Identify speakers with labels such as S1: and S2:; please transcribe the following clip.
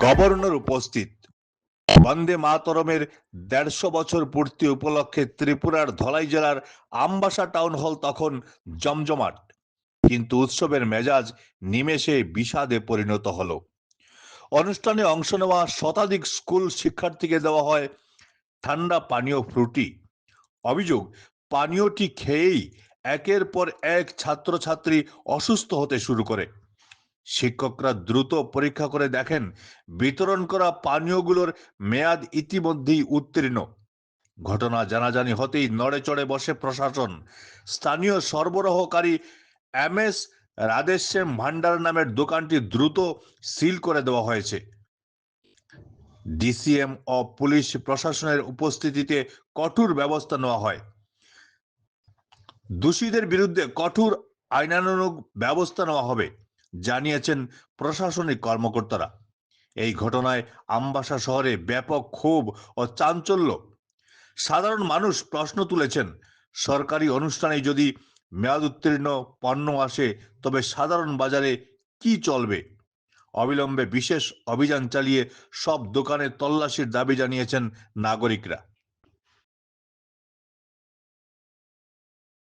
S1: Governor উপস্থিত। বন্দে মাতরমের দেড়শো বছর পূর্তি উপলক্ষে ত্রিপুরার ধলাই জেলার আমবাসা টাউন হল তখন জমজমাট। কিন্তু উৎসবের মেজাজ নিমেষে বিষাদে পরিণত হলো। অনুষ্ঠানে অংশ নেওয়া শতাধিক স্কুল শিক্ষার্থীকে দেওয়া হয় ঠান্ডা পানীয় ফ্রুটি। অভিযোগ, পানীয়টি খেয়েই একের পর এক ছাত্রছাত্রী অসুস্থ হতে শুরু করে। শিক্ষকরা দ্রুত পরীক্ষা করে দেখেন, বিতরণ করা পানীয়গুলোর মেয়াদ ইতিমধ্যেই উত্তীর্ণ। ঘটনা জানাজানি হতেই নড়ে চড়ে বসে প্রশাসন। স্থানীয় সরবরাহকারী এম এস রাধেশ্যাম ভান্ডার নামের দোকানটি দ্রুত সিল করে দেওয়া হয়েছে। ডিসিএম ও পুলিশ প্রশাসনের উপস্থিতিতে কঠোর ব্যবস্থা নেওয়া হয়। দোষীদের বিরুদ্ধে কঠোর আইনানুগ ব্যবস্থা নেওয়া হবে। জানিয়েছেন প্রশাসনিক কর্মকর্তারা। এই ঘটনায় আমবাসা শহরে ব্যাপক ক্ষোভ ও চাঞ্চল্য। সাধারণ মানুষ প্রশ্ন তুলেছেন, সরকারি অনুষ্ঠানে যদি মেয়াদ উত্তীর্ণ পণ্য আসে, তবে সাধারণ বাজারে কি চলবে? অবিলম্বে বিশেষ অভিযান চালিয়ে সব দোকানে তল্লাশির দাবি জানিয়েছেন নাগরিকরা।